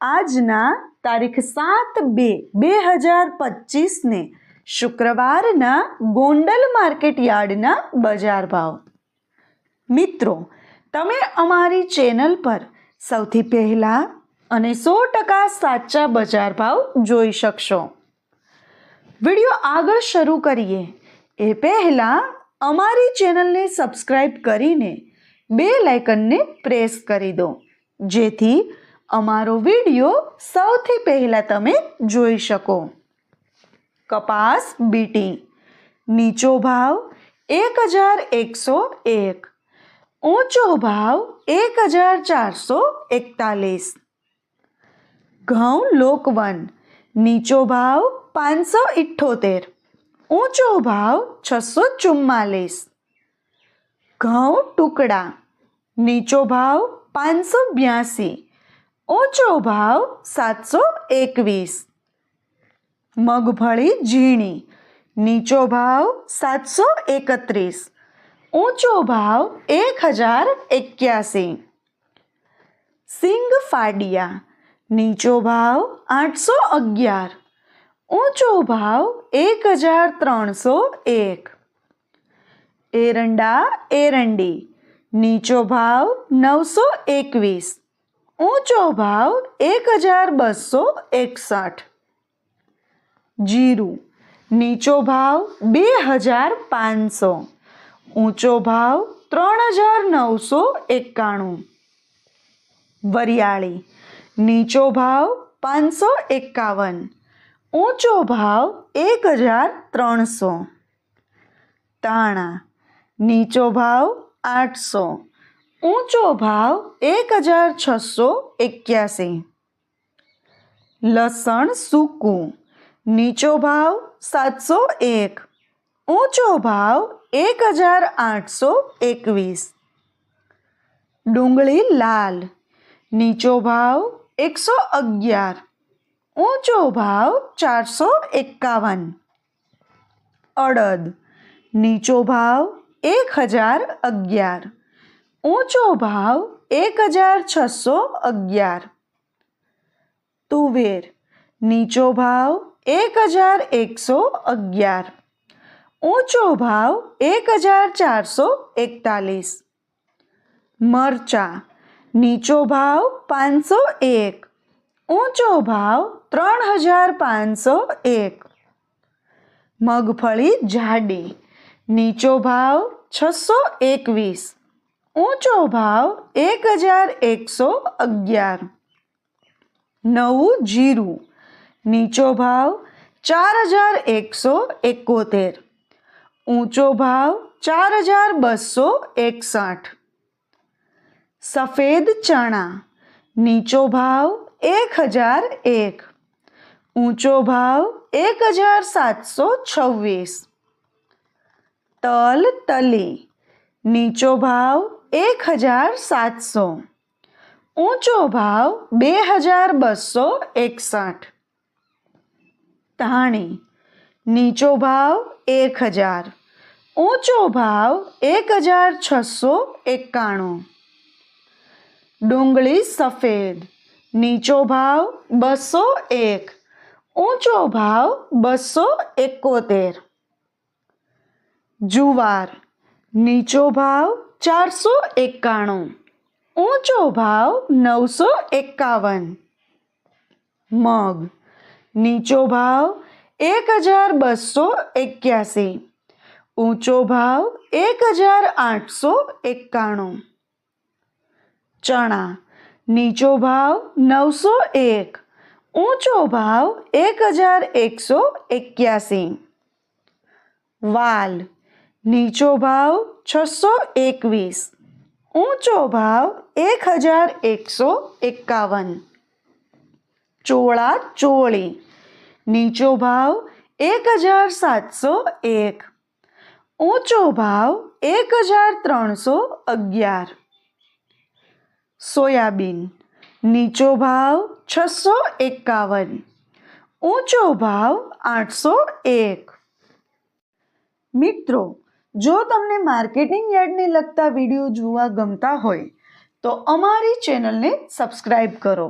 આજના તારીખ સાત બે બે હજાર પચીસને શુક્રવારના ગોંડલ માર્કેટ યાર્ડના બજાર ભાવ. મિત્રો, તમે અમારી ચેનલ પર સૌથી પહેલાં અને સો ટકા સાચા બજાર ભાવ જોઈ શકશો. વીડિયો આગળ શરૂ કરીએ. એ પહેલાં અમારી ચેનલને સબસ્ક્રાઈબ કરીને બે લાઇકનને પ્રેસ કરી દો. જેથી અમારો વીડિયો સૌથી પહેલાં તમે જોઈ શકો. કપાસ બીટી. નીચો ભાવ એક હજાર એકસો એક. ઊંચો ભાવ એક હજાર ચારસો એકતાલીસ. ઘઉં લોકવન નીચો ભાવ પાંચસો ઇઠ્ઠોતેર ઊંચો ભાવ છસો ચુમ્માલીસ. ઘઉં ટુકડા. નીચો ભાવ પાંચસો બ્યાસી. ઊંચો ભાવ સાતસો એકવીસ. મગફળી ઝીણી. નીચો ભાવ સાતસો એકત્રીસ. ઊંચો ભાવ એક હજાર એક્યાસી. સિંગ ફાડિયા. નીચો ભાવ આઠસો અગિયાર. ઊંચો ભાવ એક હજાર ત્રણસો એક. એરંડા એરંડી. નીચો ભાવ નવસો એકવીસ. ઊંચો ભાવ એક હજાર બસો એકસઠ. જીરું, નીચો ભાવ બે હજાર પાંચસો. ઊંચો ભાવ ત્રણ હજાર નવસો એકાણું. વરિયાળી, નીચો ભાવ પાંચસો એકાવન. ઊંચો ભાવ એક હજાર ત્રણસો. તાણા, નીચો ભાવ આઠસો. ઊંચો ભાવ એક હજાર છસો એક્યાસી લસણ સૂકું નીચો ભાવ સાતસો એક ઊંચો ભાવ એક હજાર આઠસો એકવીસ ડુંગળી લાલ નીચો ભાવ એકસો અગિયાર ઊંચો ભાવ ચારસો એકાવન અડદ નીચો ભાવ એક હજાર અગિયાર ઊંચો ભાવ એક હજાર છસો અગિયાર. તુવેર, નીચો ભાવ એક હજાર એકસો અગિયાર. ઊંચો ભાવ એક હજાર ચારસો એકતાલીસ. મરચા, નીચો ભાવ પાંચસો એક. ઊંચો ભાવ ત્રણ હજાર પાંચસો એક. મગફળી, જાડી, નીચો ભાવ છસો એકવીસ. ઊંચો ભાવ એક હજાર એકસો અગિયાર. નવું જીરું. નીચો ભાવ ચાર હજાર એકસો એકોતેર. ઊંચો ભાવ ચાર હજાર બસો એકસઠ. સફેદ ચણા. નીચો ભાવ એક હજાર એક. ઊંચો ભાવ એક હજાર સાતસો છવ્વીસ. તલ તલી. નીચો ભાવ એક હજાર સાતસો ઊંચો ભાવ બે હજાર બસો એકસઠ ધાણી નીચો ભાવ એક હજાર ઊંચો ભાવ એક હજાર છસો એકાણું ડુંગળી સફેદ નીચો ભાવ બસો એક ઊંચો ભાવ બસો એકોતેર જુવાર નીચો ભાવ ચારસો એકાણું, ઊંચો ભાવ નવસો એકાવન. મગ, નીચો ભાવ એક હજાર બસો એક્યાસી, ઊંચો ભાવ એક હજાર આઠસો એકાણું. ચણા, નીચો ભાવ નવસો એક, ઊંચો ભાવ એક હજાર એકસો એક્યાસી. વાલ નીચો ભાવ છસો એકવીસ ઊંચો ભાવ એક હજાર એકસો એકાવન ચોળા ચોળી નીચો ભાવ એક હજાર સાતસો એક ઊંચો ભાવ એક હજાર ત્રણસો અગિયાર સોયાબીન નીચો ભાવ છસો એકાવન ઊંચો ભાવ આઠસો એક મિત્રો જો તમને માર્કેટિંગ યાર્ડને લગતા વીડિયો જોવા ગમતા હોય, તો અમારી ચેનલને સબસ્ક્રાઈબ કરો.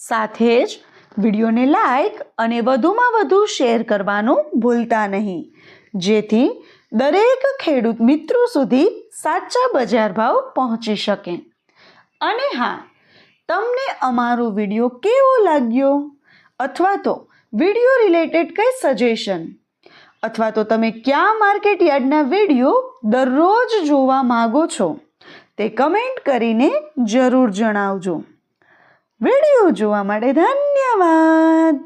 સાથે જ વિડીયોને લાઈક અને વધુમાં વધુ શેર કરવાનું ભૂલતા નહીં. જેથી દરેક ખેડૂત મિત્રો સુધી સાચા બજાર ભાવ પહોંચી શકે. અને હા, તમને અમારો વીડિયો કેવો લાગ્યો? અથવા તો વીડિયો રિલેટેડ કંઈ સજેશન? અથવા તો તમે ક્યાં માર્કેટ યાર્ડના વીડિયો દરરોજ જોવા માગો છો, તે કમેન્ટ કરીને જરૂર જણાવજો. વીડિયો જોવા માટે ધન્યવાદ!